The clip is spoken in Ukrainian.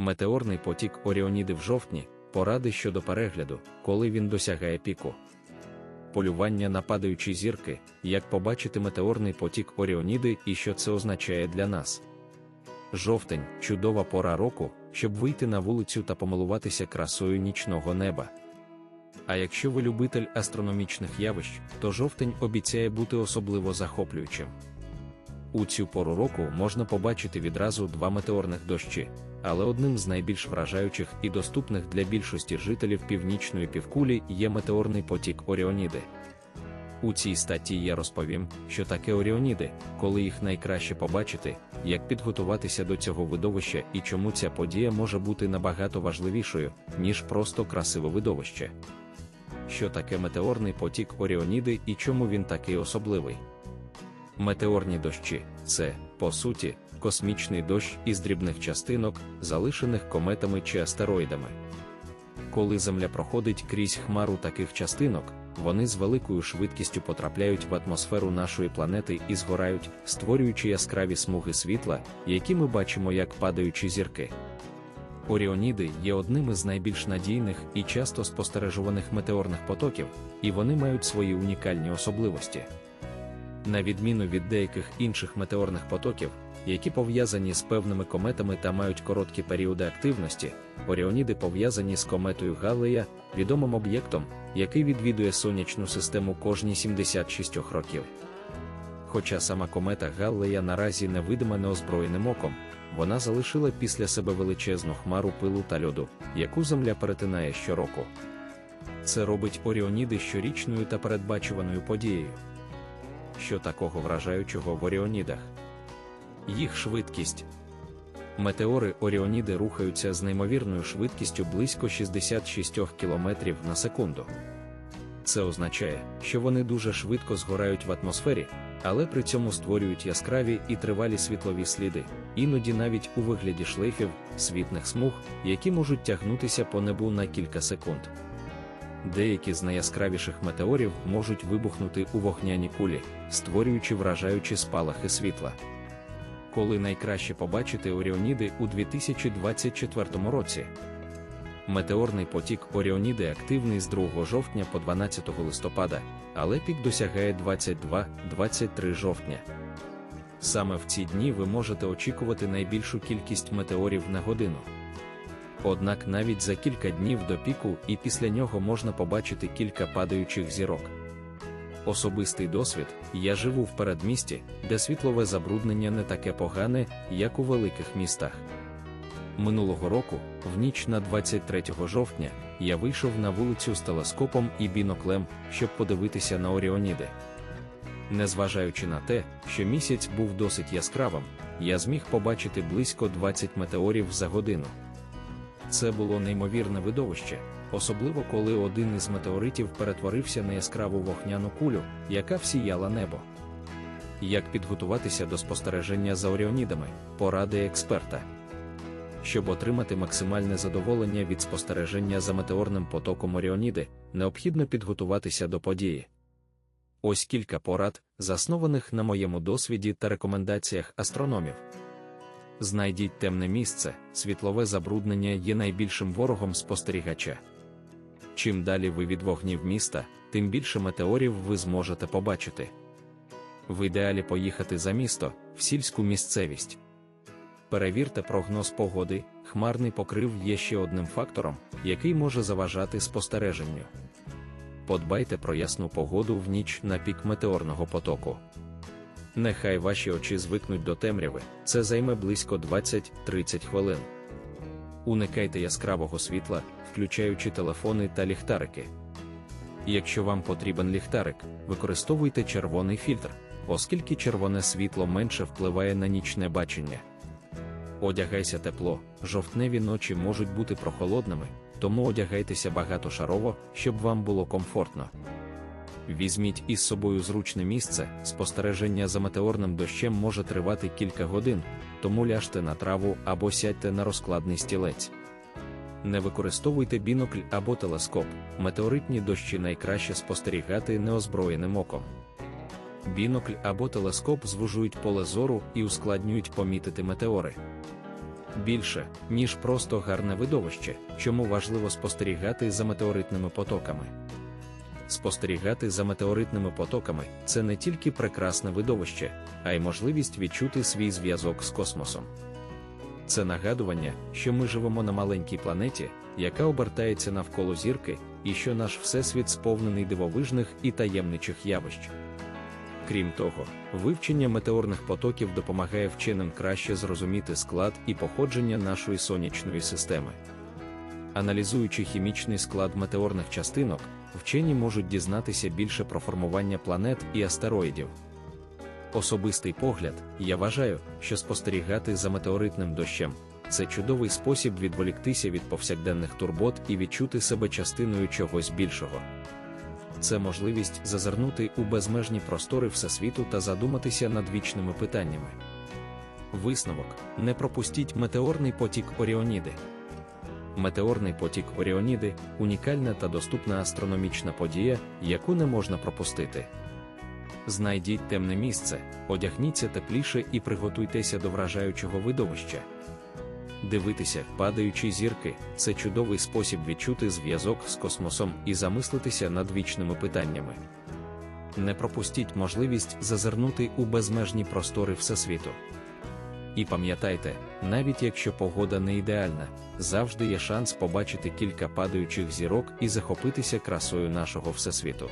Метеорний потік Оріоніди в жовтні поради щодо перегляду, коли він досягає піку. Полювання на падаючі зірки, як побачити метеорний потік Оріоніди і що це означає для нас. Жовтень чудова пора року, щоб вийти на вулицю та помилуватися красою нічного неба. А якщо ви любитель астрономічних явищ, то жовтень обіцяє бути особливо захоплюючим. У цю пору року можна побачити відразу два метеорних дощі, але одним з найбільш вражаючих і доступних для більшості жителів північної півкулі є метеорний потік Оріоніди. У цій статті я розповім, що таке Оріоніди, коли їх найкраще побачити, як підготуватися до цього видовища і чому ця подія може бути набагато важливішою, ніж просто красиве видовище. Що таке метеорний потік Оріоніди і чому він такий особливий? Метеорні дощі це, по суті, космічний дощ із дрібних частинок, залишених кометами чи астероїдами. Коли Земля проходить крізь хмару таких частинок, вони з великою швидкістю потрапляють в атмосферу нашої планети і згорають, створюючи яскраві смуги світла, які ми бачимо як падаючі зірки. Оріоніди є одним із найбільш надійних і часто спостережуваних метеорних потоків, і вони мають свої унікальні особливості. На відміну від деяких інших метеорних потоків, які пов'язані з певними кометами та мають короткі періоди активності, Оріоніди пов'язані з кометою Галлея, відомим об'єктом, який відвідує сонячну систему кожні 76 років. Хоча сама комета Галлея наразі невидима неозброєним оком, вона залишила після себе величезну хмару пилу та льоду, яку Земля перетинає щороку. Це робить Оріоніди щорічною та передбачуваною подією. Що такого вражаючого в Оріонідах? Їх швидкість. Метеори Оріоніди рухаються з неймовірною швидкістю близько 66 км на секунду. Це означає, що вони дуже швидко згорають в атмосфері, але при цьому створюють яскраві і тривалі світлові сліди, іноді навіть у вигляді шлейфів, світних смуг, які можуть тягнутися по небу на кілька секунд. Деякі з найяскравіших метеорів можуть вибухнути у вогняні кулі, створюючи вражаючі спалахи світла. Коли найкраще побачити Оріоніди у 2024 році. Метеорний потік Оріоніди активний з 2 жовтня по 12 листопада, але пік досягає 22-23 жовтня. Саме в ці дні ви можете очікувати найбільшу кількість метеорів на годину. Однак навіть за кілька днів до піку і після нього можна побачити кілька падаючих зірок. Особистий досвід я живу в передмісті, де світлове забруднення не таке погане, як у великих містах. Минулого року, в ніч на 23 жовтня, я вийшов на вулицю з телескопом і біноклем, щоб подивитися на Оріоніди. Незважаючи на те, що місяць був досить яскравим, я зміг побачити близько 20 метеорів за годину. Це було неймовірне видовище, особливо коли один із метеоритів перетворився на яскраву вогняну кулю, яка всіяла небо. Як підготуватися до спостереження за Оріонідами, поради експерта. Щоб отримати максимальне задоволення від спостереження за метеорним потоком Оріоніди, необхідно підготуватися до події. Ось кілька порад, заснованих на моєму досвіді та рекомендаціях астрономів. Знайдіть темне місце, світлове забруднення є найбільшим ворогом спостерігача. Чим далі ви від вогнів міста, тим більше метеорів ви зможете побачити. В ідеалі поїхати за місто, в сільську місцевість. Перевірте прогноз погоди, хмарний покрив є ще одним фактором, який може заважати спостереженню. Подбайте про ясну погоду в ніч на пік метеорного потоку. Нехай ваші очі звикнуть до темряви, це займе близько 20-30 хвилин. Уникайте яскравого світла, включаючи телефони та ліхтарики. Якщо вам потрібен ліхтарик, використовуйте червоний фільтр, оскільки червоне світло менше впливає на нічне бачення. Одягайся тепло, жовтневі ночі можуть бути прохолодними, тому одягайтеся багатошарово, щоб вам було комфортно. Візьміть із собою зручне місце, спостереження за метеорним дощем може тривати кілька годин, тому ляжте на траву або сядьте на розкладний стілець. Не використовуйте бінокль або телескоп, метеоритні дощі найкраще спостерігати неозброєним оком. Бінокль або телескоп звужують поле зору і ускладнюють помітити метеори. більше, ніж просто гарне видовище, чому важливо спостерігати за метеоритними потоками. Спостерігати за метеоритними потоками це не тільки прекрасне видовище, а й можливість відчути свій зв'язок з космосом. Це нагадування, що ми живемо на маленькій планеті, яка обертається навколо зірки, і що наш всесвіт сповнений дивовижних і таємничих явищ. Крім того, вивчення метеорних потоків допомагає вченим краще зрозуміти склад і походження нашої сонячної системи. Аналізуючи хімічний склад метеорних частинок, вчені можуть дізнатися більше про формування планет і астероїдів. Особистий погляд, я вважаю, що спостерігати за метеоритним дощем це чудовий спосіб відволіктися від повсякденних турбот і відчути себе частиною чогось більшого. Це можливість зазирнути у безмежні простори Всесвіту та задуматися над вічними питаннями. Висновок: не пропустіть метеорний потік Оріоніди. Метеорний потік Оріоніди унікальна та доступна астрономічна подія, яку не можна пропустити. Знайдіть темне місце, одягніться тепліше і приготуйтеся до вражаючого видовища. Дивитися, падаючі зірки це чудовий спосіб відчути зв'язок з космосом і замислитися над вічними питаннями. Не пропустіть можливість зазирнути у безмежні простори Всесвіту. І пам'ятайте, навіть якщо погода не ідеальна, завжди є шанс побачити кілька падаючих зірок і захопитися красою нашого Всесвіту.